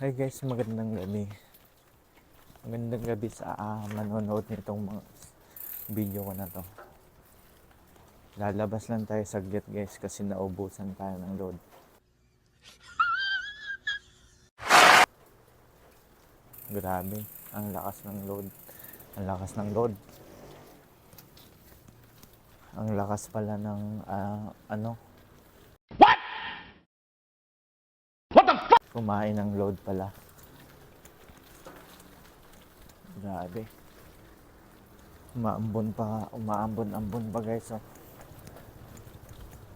Hi guys, magandang gabi. Magandang gabi sa ah, manonood nitong mga video ko na to. Lalabas lang tayo saglit guys kasi naubusan tayo ng load. Grabe, ang lakas ng load. Ang lakas ng load. Ang lakas pala ng ah, ano, kumain ng load pala. Grabe. Umaambon pa, umaambon-ambon pa guys. Oh.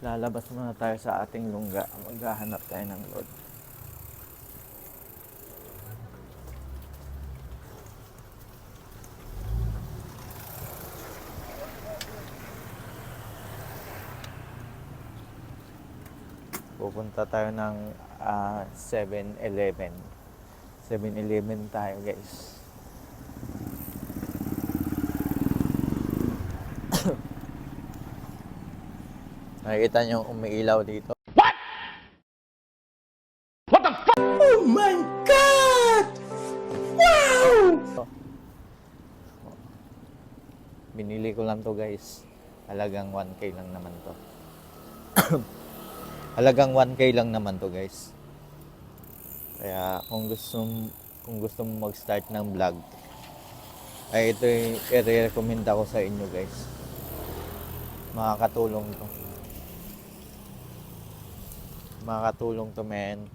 Lalabas muna tayo sa ating lungga. Maghahanap tayo ng load. Pupunta tayo ng ah, 7-Eleven. 7-Eleven tayo guys. Nakikita nyo umiilaw dito. Oh my God! Wow! Binili ko lang to guys. Halagang 1k lang naman to. Halagang 1k lang naman to guys. Kaya kung gusto kung gusto mo mag-start ng vlog ay ito i-recommend ako sa inyo guys. Makakatulong to. Makakatulong to men.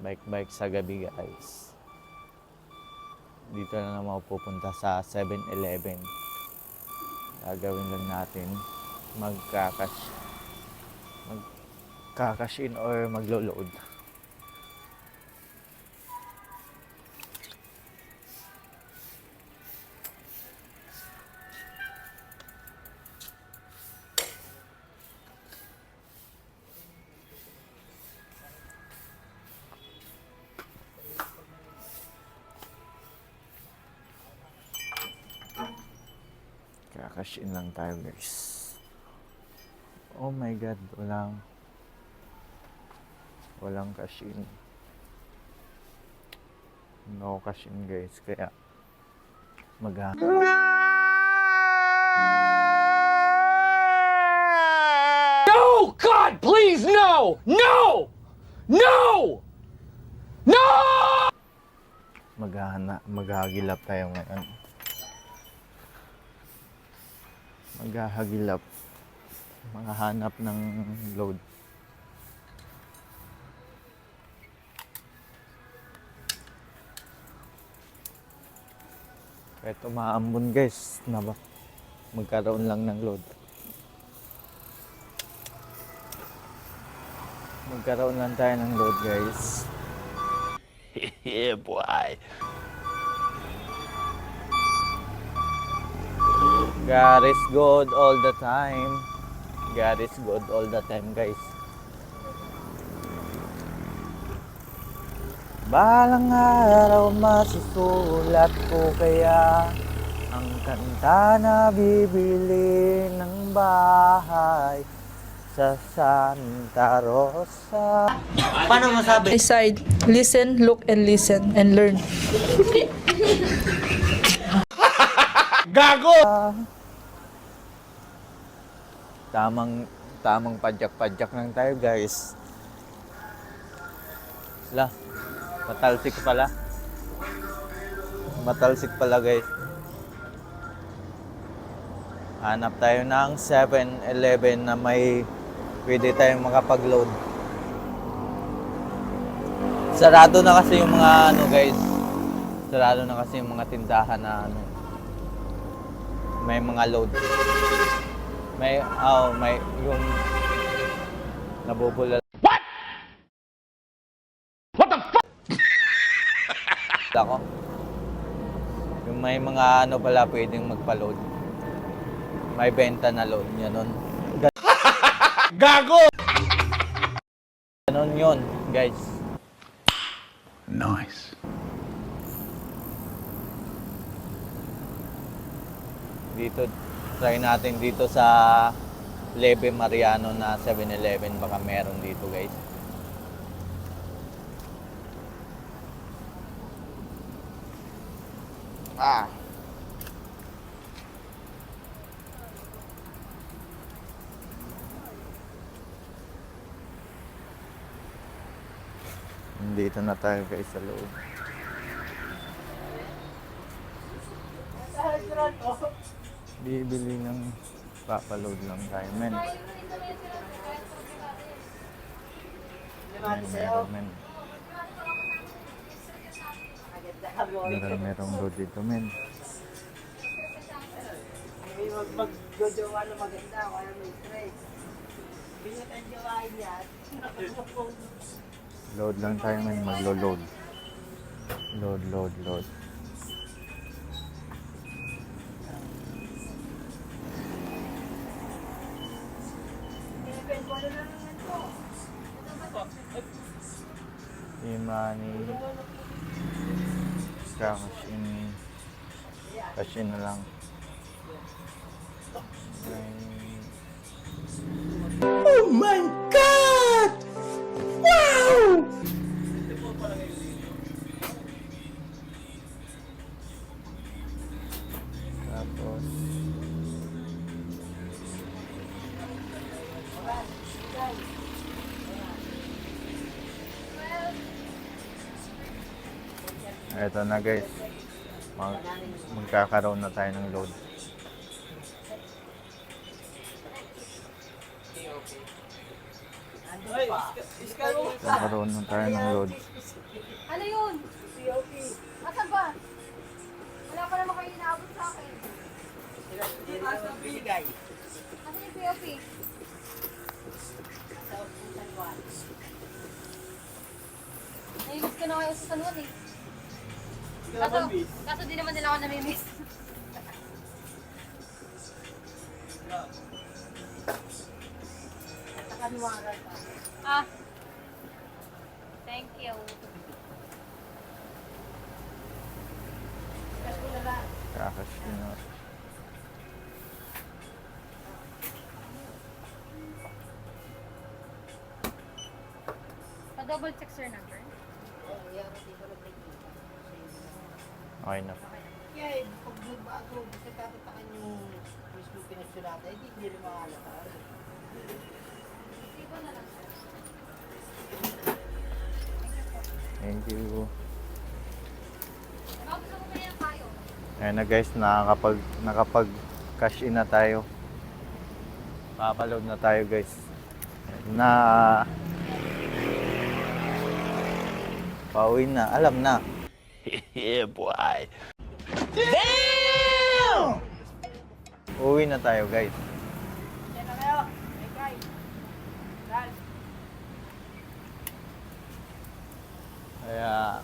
Bike-bike sa gabi guys. Dito na naman pupunta sa 7-Eleven. Gagawin lang natin magkakash magkakash in or maglo-load. Kakash in lang tayo guys. Oh my god, walang walang cash in. No cash in guys, kaya mag No! God, please, no! No! No! No! maghahana, maghahagilap tayo ngayon. Maghahagilap. Maghahanap ng load. Kahit umaambon guys, na? Magkaroon lang ng load. Magkaroon lang tayo ng load guys. yeah, boy. God is good all the time. God is good all the time, guys. Balang araw masusulat ko kaya ang kanta na bibili ng bahay sa Santa Rosa. Decide, listen, look, and listen, and learn. Tamang tamang padyak-padyak lang tayo, guys. La, matalsik pala. Matalsik pala, guys. Hanap tayo ng 7-Eleven na may pwede tayong makapag-load. Sarado na kasi yung mga ano, guys. Sarado na kasi yung mga tindahan na ano. May mga load. May, oh, may, yung nabubula. What? What the fuck? Ako. Yung may mga ano pala pwedeng magpa-load. May benta na load, ganun. Gago! Ganun yun, guys. Nice. Dito, try natin dito sa Leve Mariano na 7-Eleven. Baka meron dito guys. Ah! Dito na tayo guys sa loob. Bibili ng papaload tayo, men. Men, meron, men. Meron, merong load dito, men. Magjojowa na maganda, wala may stress. Bingat ang yan. Load lang tayo, men. Maglo-load. Load, load, load. Imani. Cash in. Cash in na lang. Eto na guys. Mag magkakaroon na tayo ng load. Magkakaroon na tayo ng load. Ano yun? Asan ba? Wala pa naman kayo inaabot sa akin. Asan yung POP? Namimiss ko na kayo sa San Juan eh. Kaso, kaso di naman nila ako namimiss. Pa. ah. Thank you. Kakash na. Pa-double check sir number. Okay na. Kaya eh, pag nagbago, basta tatapakan yung mismo pinagsulata, hindi hindi rin makalata. Thank you. Ayan na guys, nakakapag, nakapag cash in na tayo. Papaload na tayo guys. Na Pauwi na, alam na. Yeah, boy. Uwi na tayo guys. Kaya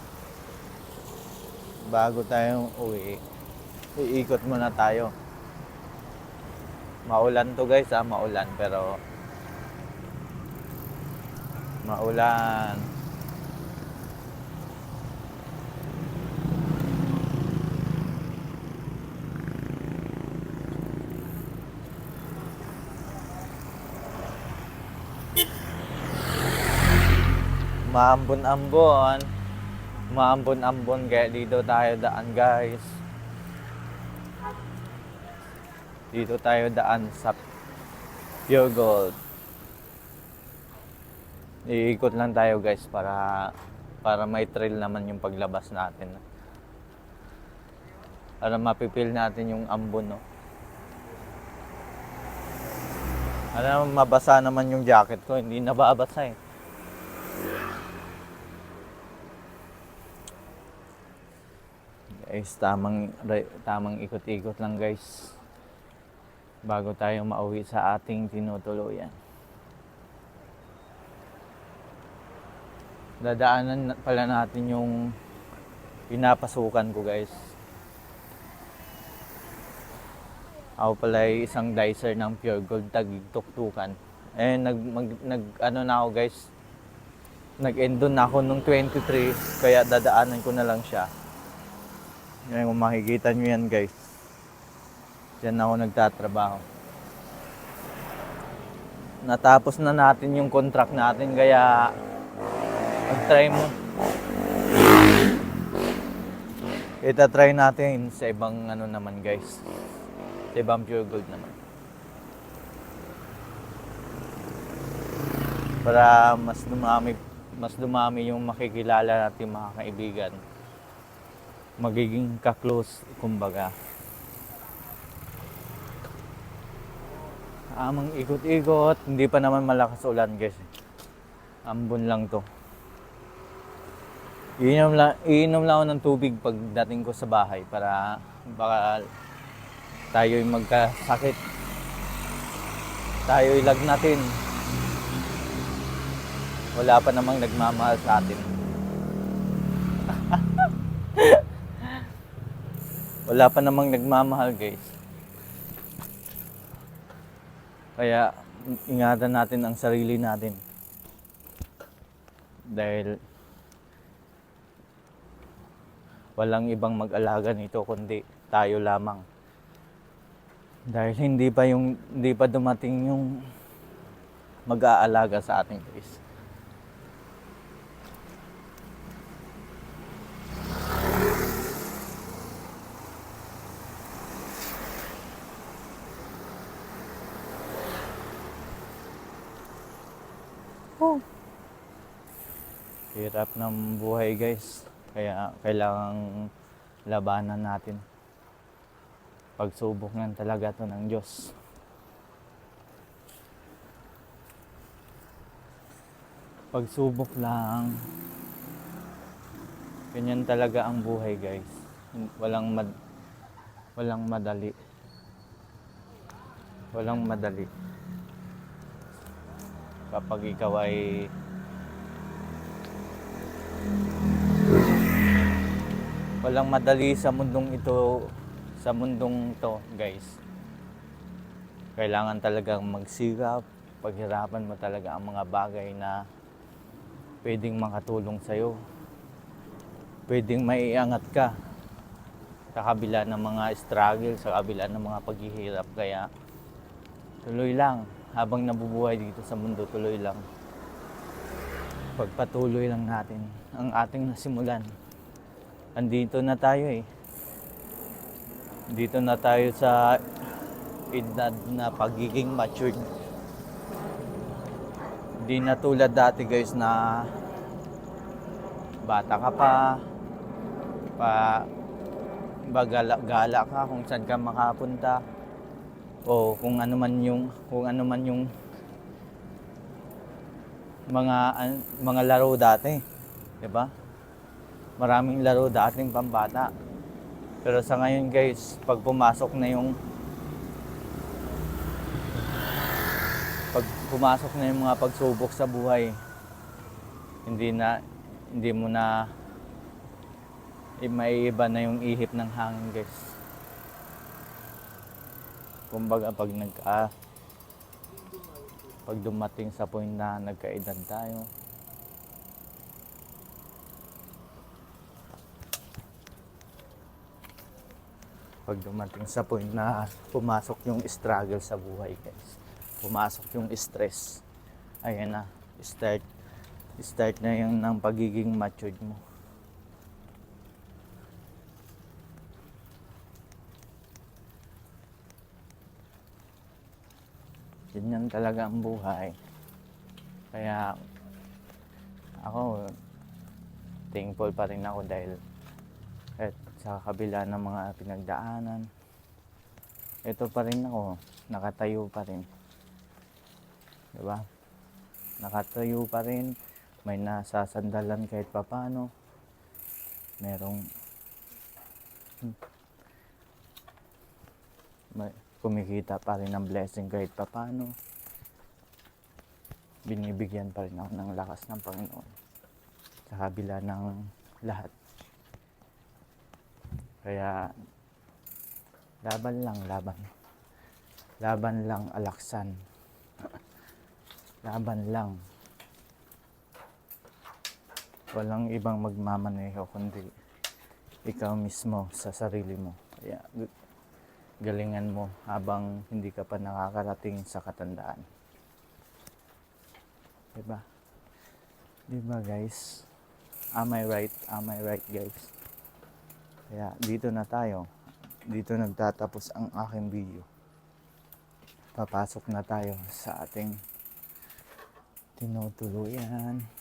bago tayong uwi, iikot muna tayo. Maulan to guys ah, maulan pero maulan. Maambon-ambon. Maambon-ambon kaya dito tayo daan guys. Dito tayo daan sa Pure Gold. Iikot lang tayo guys para para may thrill naman yung paglabas natin. Para mapipil natin yung ambon no. Alam, mabasa naman yung jacket ko, hindi nababasa eh. Guys, tamang, tamang ikot-ikot lang guys. Bago tayo mauwi sa ating tinutuluyan. Dadaanan na- pala natin yung pinapasukan ko guys. Ako pala isang dicer ng Pure Gold tagig tuktukan. Eh nag, mag, nag ano na ako guys. nag-end doon ako nung 23, kaya dadaanan ko na lang siya. Ngayon kung makikita nyo yan guys. Diyan ako nagtatrabaho. Natapos na natin yung contract natin, kaya mag-try mo. Ita-try natin sa ibang ano naman guys. Sa ibang pure gold naman. Para mas dumami mas dumami yung makikilala natin mga kaibigan. Magiging ka-close kumbaga. Amang ikot-ikot, hindi pa naman malakas ulan guys. Ambon lang to. Iinom lang, iinom lang ako ng tubig pagdating ko sa bahay para baka tayo'y magkasakit. Tayo'y lagnatin. Wala pa namang nagmamahal sa atin. Wala pa namang nagmamahal guys. Kaya ingatan natin ang sarili natin. Dahil walang ibang mag-alaga nito kundi tayo lamang. Dahil hindi pa yung hindi pa dumating yung mag-aalaga sa ating guys. Hirap ng buhay guys. Kaya kailangang labanan natin. Pagsubok nga talaga to ng Diyos. Pagsubok lang. Ganyan talaga ang buhay guys. Walang mad walang madali. Walang madali. Kapag ikaw ay walang madali sa mundong ito sa mundong to guys. Kailangan talagang magsikap paghirapan mo talaga ang mga bagay na pwedeng makatulong sa'yo. Pwedeng maiangat ka sa kabila ng mga struggle sa kabila ng mga paghihirap. Kaya tuloy lang. Habang nabubuhay dito sa mundo tuloy lang pagpatuloy lang natin ang ating nasimulan andito na tayo eh. Dito na tayo sa edad na pagiging matured. Hindi na tulad dati guys na bata ka pa, pa bagala gala ka kung saan ka makapunta o kung ano man yung kung ano man yung mga mga laro dati, 'di ba? maraming laro dating pambata. Pero sa ngayon guys, pag pumasok na yung pag pumasok na yung mga pagsubok sa buhay, hindi na hindi mo na eh, maiiba na yung ihip ng hangin guys. Kumbaga pag nagka pag dumating sa point na nagkaedad tayo, pag dumating sa point na pumasok yung struggle sa buhay guys. Pumasok yung stress. Ayan na. Start start na yung ng pagiging matured mo ganyan talaga ang buhay kaya ako thankful pa rin ako dahil at sa kabila ng mga pinagdaanan, ito pa rin ako, nakatayo pa rin. Di ba? Nakatayo pa rin, may nasasandalan kahit papano. Merong may kumikita pa rin ng blessing kahit papano. Binibigyan pa rin ako ng lakas ng Panginoon sa kabila ng lahat. Kaya laban lang, laban. Laban lang alaksan. Laban lang. Walang ibang magmamaneho kundi ikaw mismo sa sarili mo. Kaya galingan mo habang hindi ka pa nakakarating sa katandaan. Diba? Diba guys? Am I right? Am I right guys? Kaya dito na tayo. Dito nagtatapos ang aking video. Papasok na tayo sa ating tinutuluyan.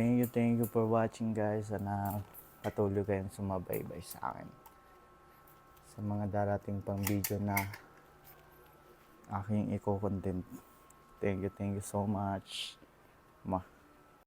Thank you, thank you for watching guys. Sana patuloy kayong sumabaybay sa akin. Sa mga darating pang video na aking i-content. Thank you, thank you so much. Ma